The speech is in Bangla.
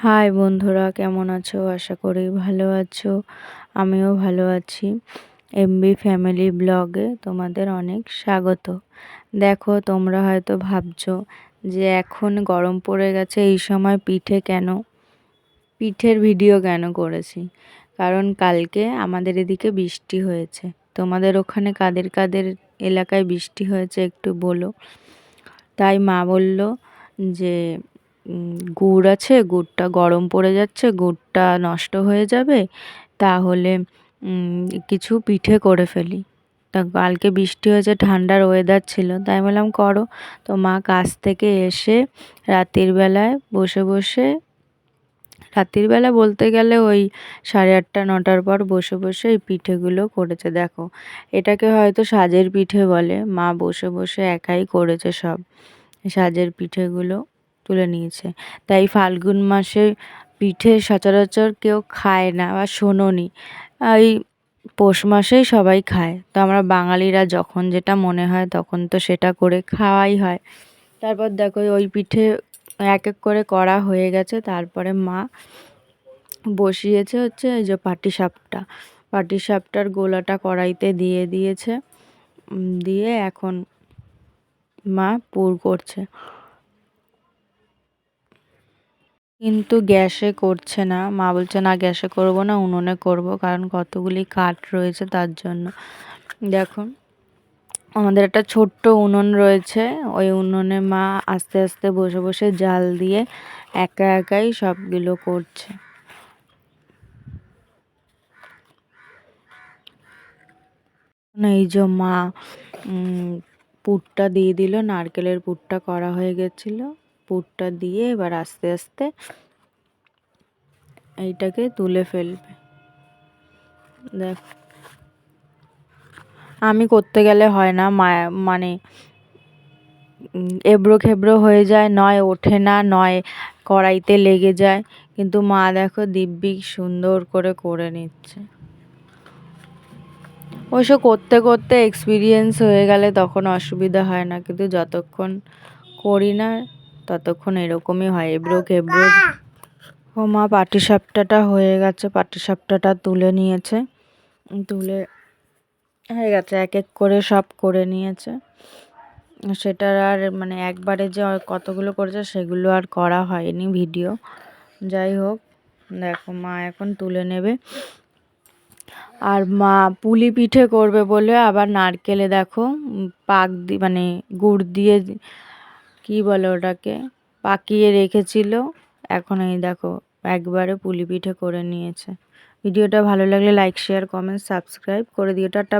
হাই বন্ধুরা, কেমন আছো? আশা করি ভালো আছো। আমিও ভালো আছি। এমবি ফ্যামিলি ব্লগে তোমাদের অনেক স্বাগত। দেখো, তোমরা হয়তো ভাবছ যে এখন গরম পড়ে গেছে, এই সময় পিঠে কেন? পিঠের ভিডিও কেন করেছি? কারণ কালকে আমাদের এদিকে বৃষ্টি হয়েছে। তোমাদের ওখানে কাদের কাদের এলাকায় বৃষ্টি হয়েছে একটু বলো। তাই মা বলল যে গুড় আছে, গুড়টা গরম পড়ে যাচ্ছে, গুড়টা নষ্ট হয়ে যাবে, তাহলে কিছু পিঠে করে ফেলি। তা কালকে বৃষ্টি হয়েছে, ঠান্ডার ওয়েদার ছিল, তাই বললাম, করো। তো মা কাজ থেকে এসে রাতের বেলায় বসে বসে, রাতের বেলা বলতে গেলে ওই সাড়ে আটটা, নটার পর বসে বসে এই পিঠেগুলো করেছে। দেখো, এটাকে হয়তো সাজের পিঠে বলে, মা বসে বসে একাই করেছে সব, সাজের পিঠেগুলো। তুলে নিয়েছে। তাই ফাল্গুন মাসে পিঠে সচরাচর কেউ খায় না বা শোনোনি। এই পৌষ মাসেই সবাই খায়। তো আমরা বাঙালিরা যখন যেটা মনে হয় তখন তো সেটা করে খাওয়াই হয়। তারপর দেখো ওই পিঠে এক এক করে করা হয়ে গেছে। তারপরে মা বসিয়েছে হচ্ছে এই যে পাটিসাপটা। পাটিসাপটার গোলাটা কড়াইতে দিয়ে দিয়েছে। দিয়ে এখন মা পুর করছে। কিন্তু গ্যাসে করছে না। মা বলছে, না, গ্যাসে করব না, উনুনে করব, কারণ কতগুলি কাঠ রয়েছে তার জন্য। দেখুন আমাদের একটা ছোট্ট উনুন রয়েছে। ওই উনুনে মা আস্তে আস্তে বসে বসে জাল দিয়ে একা একাই সবগুলো করছে। এই যে মা পুরটা দিয়ে দিল, নারকেলের পুরটা করা হয়ে গেছিল। পুরটা দিয়ে এবার আস্তে আস্তে এইটাকে তুলে ফেলবে। দেখ, আমি করতে গেলে হয় না মানে এবড়ো খেবড়ো হয়ে যায়, নয় ওঠে না, নয় কড়াইতে লেগে যায়, কিন্তু মা দেখো দিব্যি সুন্দর করে করে নিচ্ছে। অবশ্য করতে করতে এক্সপিরিয়েন্স হয়ে গেলে তখন অসুবিধা হয় না, কিন্তু যতক্ষণ করি না ততক্ষণ এরকমই হয়। এবড়ো খেবড়ো ও মা পাটিসাপটাটা হয়ে গেছে, পাটিসাপটাটা তুলে নিয়েছে। তুলে হয়ে গেছে, এক এক করে সব করে নিয়েছে। সেটার আর মানে একবারে যে কতগুলো করেছে সেগুলো আর করা হয়নি ভিডিও। যাই হোক, দেখো মা এখন তুলে নেবে। আর মা পুলি পিঠে করবে বলে আবার নারকেলে দেখো, পাক দি মানে গুড় দিয়ে কি বলে ওটাকে? পাকিয়ে রেখেছিল। এখন এই দেখো, একবারে পুলি পিঠে করে নিয়েছে। ভিডিওটা ভালো লাগলে লাইক শেয়ার কমেন্ট সাবস্ক্রাইব করে দিও। টাটা।